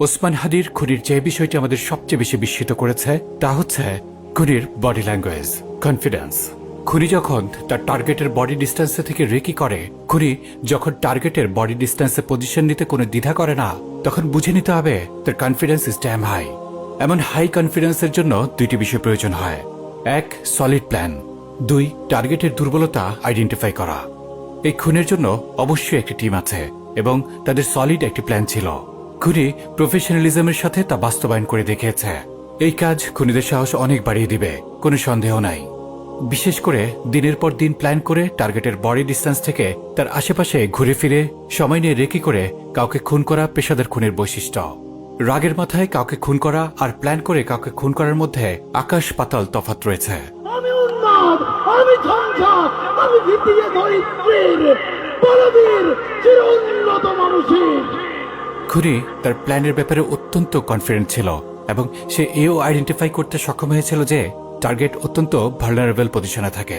ওসমান হাদির খুনির যে বিষয়টি আমাদের সবচেয়ে বেশি বিস্মিত করেছে, তা হচ্ছে খুনির বডি ল্যাঙ্গুয়েজ কনফিডেন্স খুনি যখন তার টার্গেটের বডি ডিস্টেন্সে থেকে রেকি করে, খুনি যখন টার্গেটের বডি ডিস্টেন্সে পজিশন নিতে কোনো দ্বিধা করে না, তখন বুঝে নিতে হবে তার কনফিডেন্স ইজ ড্যাম হাই এমন হাই কনফিডেন্সের জন্য দুইটি বিষয় প্রয়োজন হয়। এক সলিড প্ল্যান দুই টার্গেটের দুর্বলতা আইডেন্টিফাই করা। এই খুনের জন্য অবশ্যই একটি টিম আছে এবং তাদের সলিড একটি প্ল্যান ছিল। খুনি প্রফেশনালিজমের সাথে তা বাস্তবায়ন করে দেখিয়েছে। এই কাজ খুনিদের সাহস অনেক বাড়িয়ে দিবে, কোনো সন্দেহ নাই। বিশেষ করে দিনের পর দিন প্ল্যান করে টার্গেটের বডি ডিস্টেন্স থেকে তার আশেপাশে ঘুরে ফিরে, সময় নিয়ে রেকি করে কাউকে খুন করা পেশাদার খুনের বৈশিষ্ট্য। রাগের মাথায় কাউকে খুন করা আর প্ল্যান করে কাউকে খুন করার মধ্যে আকাশ পাতাল তফাত রয়েছে। আমি খুনি তার প্ল্যানের ব্যাপারে অত্যন্ত কনফিডেন্ট ছিল এবং সে এও আইডেন্টিফাই করতে সক্ষম হয়েছিল যে টার্গেট অত্যন্ত ভালনারেবল পজিশনে থাকে।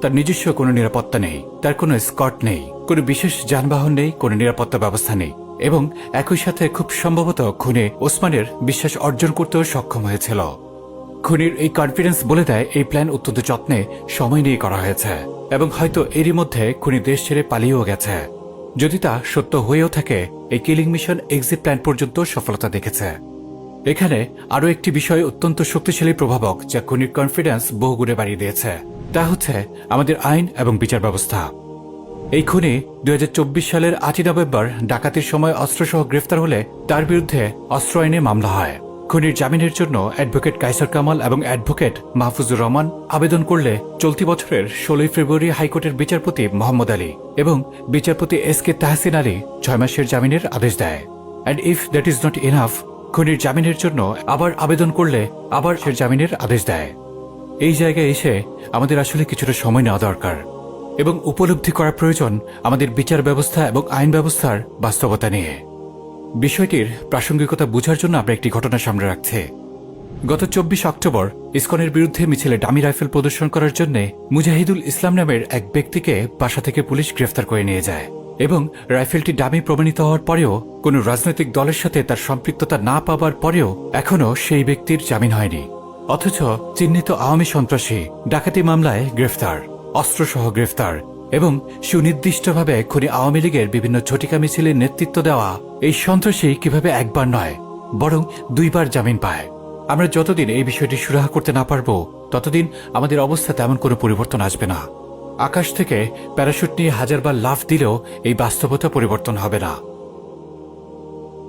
তার নিজস্ব কোনো নিরাপত্তা নেই, তার কোনো স্কট নেই, কোনো বিশেষ যানবাহন নেই, কোনো নিরাপত্তা ব্যবস্থা নেই এবং একই সাথে খুব সম্ভবত খুনে ওসমানের বিশ্বাস অর্জন করতেও সক্ষম হয়েছিল। খুনির এই কনফিডেন্স বলে দেয় এই প্ল্যান অত্যন্ত যত্নে সময় নিয়ে করা হয়েছে এবং হয়তো এরই মধ্যে খুনি দেশ ছেড়ে পালিয়েও গেছে। যদি তা সত্য হয়েও থাকে এই কিলিং মিশন এক্সিট প্ল্যান পর্যন্ত সফলতা দেখেছে। এখানে আরও একটি বিষয় অত্যন্ত শক্তিশালী প্রভাবক যা খুনির কনফিডেন্স বহুগুণে বাড়িয়ে দিয়েছে। তা হচ্ছে আমাদের আইন এবং বিচার ব্যবস্থা। এই খুনি দু হাজার চব্বিশ সালের আটই নভেম্বর ডাকাতির সময় অস্ত্রসহ গ্রেফতার হলে তার বিরুদ্ধে অস্ত্র আইনে মামলা হয়। খুনির জামিনের জন্য অ্যাডভোকেট কাইসার কামাল এবং অ্যাডভোকেট মাহফুজুর রহমান আবেদন করলে চলতি বছরের ষোলোই ফেব্রুয়ারি হাইকোর্টের বিচারপতি মোহাম্মদ আলী এবং বিচারপতি এস কে তাহসিন আলী ছয় মাসের জামিনের আদেশ দেয়। And if that is not enough খুনির জামিনের জন্য আবার আবেদন করলে আবার সে জামিনের আদেশ দেয়। এই জায়গায় এসে আমাদের আসলে কিছুটা সময় নেওয়া দরকার এবং উপলব্ধি করা প্রয়োজন আমাদের বিচার ব্যবস্থা এবং আইন ব্যবস্থার বাস্তবতা নিয়ে। বিষয়টির প্রাসঙ্গিকতা বোঝার জন্য আমরা একটি ঘটনা সামনে রাখছে। গত চব্বিশ অক্টোবর, ইসকনের বিরুদ্ধে মিছিলে ডামি রাইফেল প্রদর্শন করার জন্য মুজাহিদুল ইসলাম নামের এক ব্যক্তিকে বাসা থেকে পুলিশ গ্রেফতার করে নিয়ে যায় এবং রাইফেলটি ডামি প্রমাণিত হওয়ার পরেও কোনো রাজনৈতিক দলের সাথে তার সম্পৃক্ততা না পাবার পরেও এখনও সেই ব্যক্তির জামিন হয়নি। অথচ চিহ্নিত আওয়ামী সন্ত্রাসী ডাকাতি মামলায় গ্রেফতার, অস্ত্রসহ গ্রেফতার এবং সুনির্দিষ্টভাবে খুনি আওয়ামী লীগের বিভিন্ন ঝটিকা মিছিলের নেতৃত্ব দেওয়া এই সন্ত্রাসী কীভাবে একবার নয়, বরং দুইবার জামিন পায়। আমরা যতদিন এই বিষয়টি সুরাহা করতে না পারব, ততদিন আমাদের অবস্থা তেমন কোনো পরিবর্তন আসবে না। আকাশ থেকে প্যারাশুট নিয়ে হাজারবার লাফ দিলেও এই বাস্তবতা পরিবর্তন হবে না।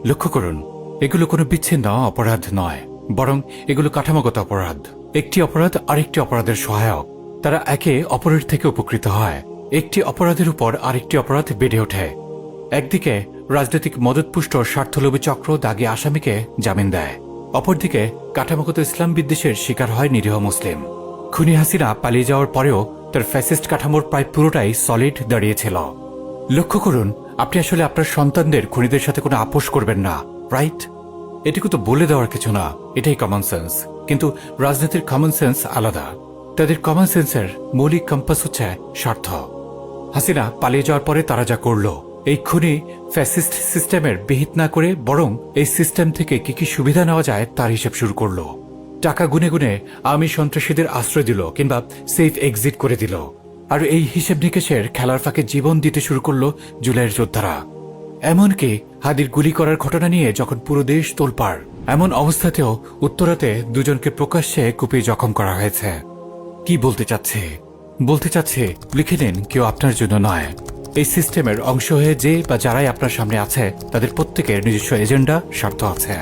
লক্ষ্য করুন, এগুলো কোনো বিচ্ছিন্ন অপরাধ নয়, বরং এগুলো কাঠামোগত অপরাধ। একটি অপরাধ আরেকটি অপরাধের সহায়ক। তারা একে অপরের থেকে উপকৃত হয়। একটি অপরাধের উপর আরেকটি অপরাধ বেড়ে ওঠে। একদিকে, রাজনৈতিক মদতপুষ্ট স্বার্থলোভী চক্র দাগি আসামিকে জামিন দেয়। অপরদিকে, কাঠামোগত ইসলাম বিদ্বেষের শিকার হয় নিরীহ মুসলিম। খুনি হাসিনা পালিয়ে যাওয়ার পরেও তার ফ্যাসিস্ট কাঠামোর প্রায় পুরোটাই সলিড দাঁড়িয়েছিল। লক্ষ্য করুন, আপনি আসলে আপনার সন্তানদের খুনিদের সাথে কোনো আপোষ করবেন না রাইট এটুকু তো বলে দেওয়ার কিছু না, এটাই কমন সেন্স কিন্তু রাজনীতির কমন সেন্স আলাদা। তাদের কমন সেন্সের মৌলিক কম্পাস হচ্ছে স্বার্থ। হাসিনা পালিয়ে যাওয়ার পরে তারা যা করল। এই খুনি ফ্যাসিস্ট সিস্টেমের বিহিত না করে বরং এই সিস্টেম থেকে কি কি সুবিধা নেওয়া যায় তার হিসেব শুরু করল। টাকা গুনে গুনে আমি সন্ত্রাসীদের আশ্রয় দিল কিংবা সেফ এক্সিট করে দিল। আর এই হিসেব নিকেশের খেলার ফাঁকে জীবন দিতে শুরু করল জুলাইয়ের যোদ্ধারা। এমনকি হাদির গুলি করার ঘটনা নিয়ে যখন পুরো দেশ তোলপাড়, এমন অবস্থাতেও উত্তরাতে দুজনকে প্রকাশ্যে কুপিয়ে জখম করা হয়েছে। কি বলতে চাচ্ছে? বলতে চাচ্ছে, লিখে নিন, কেউ আপনার জন্য নয়। এই সিস্টেমের অংশ হয়ে যে বা যারাই আপনার সামনে আছে, তাদের প্রত্যেকের নিজস্ব এজেন্ডা, স্বার্থ আছে।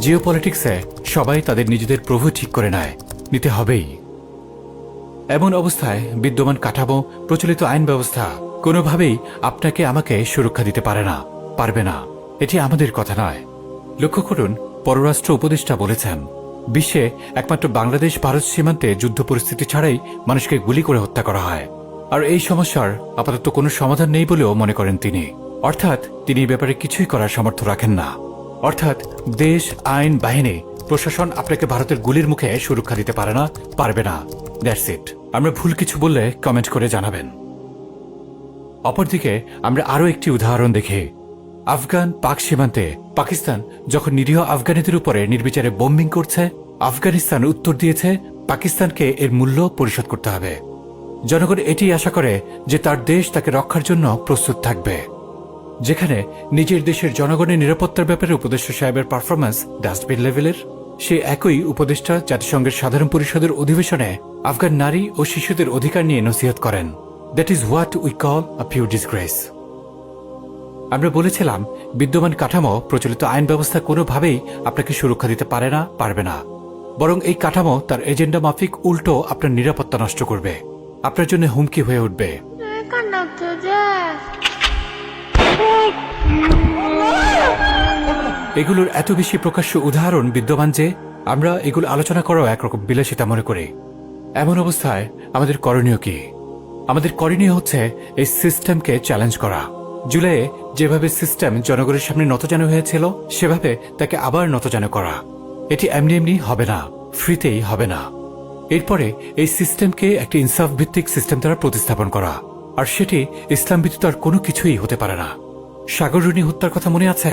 জিও পলিটিক্সে সবাই তাদের নিজেদের প্রভু ঠিক করে নেয়। নিতে হবেই। এমন অবস্থায় বিদ্যমান কাঠামো, প্রচলিত আইন ব্যবস্থা, কোনোভাবেই আপনাকে আমাকে সুরক্ষা দিতে পারে না, পারবে না। এটি আমাদের কথা নয়। লক্ষ্য করুন, পররাষ্ট্র উপদেষ্টা বলেছেন বিশ্বে একমাত্র বাংলাদেশ ভারত সীমান্তে যুদ্ধ পরিস্থিতি ছাড়াই মানুষকে গুলি করে হত্যা করা হয়। আর এই সমস্যার আপাতত কোনো সমাধান নেই বলেও মনে করেন তিনি। অর্থাৎ তিনি ব্যাপারে কিছুই করার সামর্থ্য রাখেন না। অর্থাৎ দেশ, আইন, বাহিনী, প্রশাসন আপনাকে ভারতের গুলির মুখে সুরক্ষা দিতে পারে না, পারবে না। That's it. আমরা ভুল কিছু বললে কমেন্ট করে জানাবেন। অপরদিকে আমরা আরও একটি উদাহরণ দেখি। আফগান পাক সীমান্তে, পাকিস্তান যখন নিরীহ আফগানিদের উপরে নির্বিচারে বোম্বিং করছে, আফগানিস্তান উত্তর দিয়েছে, পাকিস্তানকে এর মূল্য পরিশোধ করতে হবে। জনগণ এটি আশা করে যে তার দেশ তাকে রক্ষার জন্য প্রস্তুত থাকবে। যেখানে নিজের দেশের জনগণের নিরাপত্তার ব্যাপারে উপদেষ্টা সাহেবের পারফরমেন্স ডাস্টবিন লেভেলের সে একই উপদেষ্টা জাতিসংঘের সাধারণ পরিষদের অধিবেশনে আফগান নারী ও শিশুদের অধিকার নিয়ে নসিহত করেন। That is what we call a pure disgrace আমরা বলেছিলাম, বিদ্যমান কাঠামো প্রচলিত আইন ব্যবস্থা কোনোভাবেই আপনাকে সুরক্ষা দিতে পারে না, পারবে না। বরং এই কাঠামো তার এজেন্ডা মাফিক উল্টো আপনার নিরাপত্তা নষ্ট করবে। আপনার জন্য হুমকি হয়ে উঠবে। এগুলোর এত বেশি প্রকাশ্য উদাহরণ বিদ্যমান যে, আমরা এগুলো আলোচনা করাও একরকম বিলাসিতা মনে করি। এমন অবস্থায় আমাদের করণীয় কি? আমাদের করণীয় হচ্ছে এই সিস্টেমকে চ্যালেঞ্জ করা। জুলাইয়ে যেভাবে সিস্টেম জনগণের সামনে নতজানো হয়েছিল, সেভাবে তাকে আবার নতজানো করা। এটি এমনি এমনি হবে না, ফ্রিতেই হবে না। এরপরে এই সিস্টেমকে একটি ইনসাফ ভিত্তিক সিস্টেম দ্বারা প্রতিস্থাপন করা, আর সেটি ইসলাম ব্যতীত আর কোনো কিছুই হতে পারে না। সাগররুনি হত্যার কথা মনে আছে?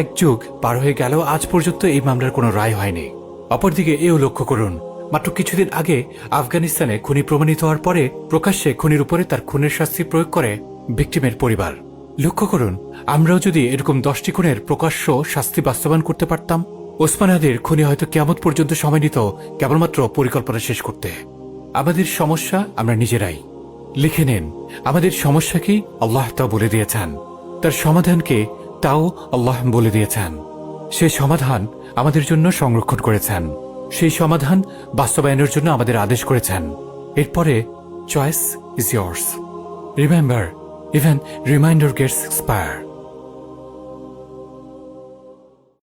এক যুগ পার হয়ে গেল, আজ পর্যন্ত এই মামলার কোনো রায় হয়নি। অপরদিকে এও লক্ষ্য করুন, মাত্র কিছুদিন আগে আফগানিস্তানে খুনি প্রমাণিত হওয়ার পরে প্রকাশ্যে খুনির উপরে তার খুনের শাস্তি প্রয়োগ করে ভিক্টিমের পরিবার। লক্ষ্য করুন, আমরাও যদি এরকম দশটি খুনের প্রকাশ্য শাস্তি বাস্তবায়ন করতে পারতাম, ওসমান আদির খুনি হয়তো কেমন পর্যন্ত সময় নিত কেবলমাত্র পরিকল্পনা শেষ করতে। আমাদের সমস্যা আমরা নিজেরাই। লিখে নেন, আমাদের সমস্যা কি? আল্লাহ তা বলে দিয়েছেন। তার সমাধানকে তাও আল্লাহ বলে দিয়েছেন। সেই সমাধান আমাদের জন্য সংরক্ষণ করেছেন। সেই সমাধান বাস্তবায়নের জন্য আমাদের আদেশ করেছেন। এরপরে choice is years remember Even reminder gets expired.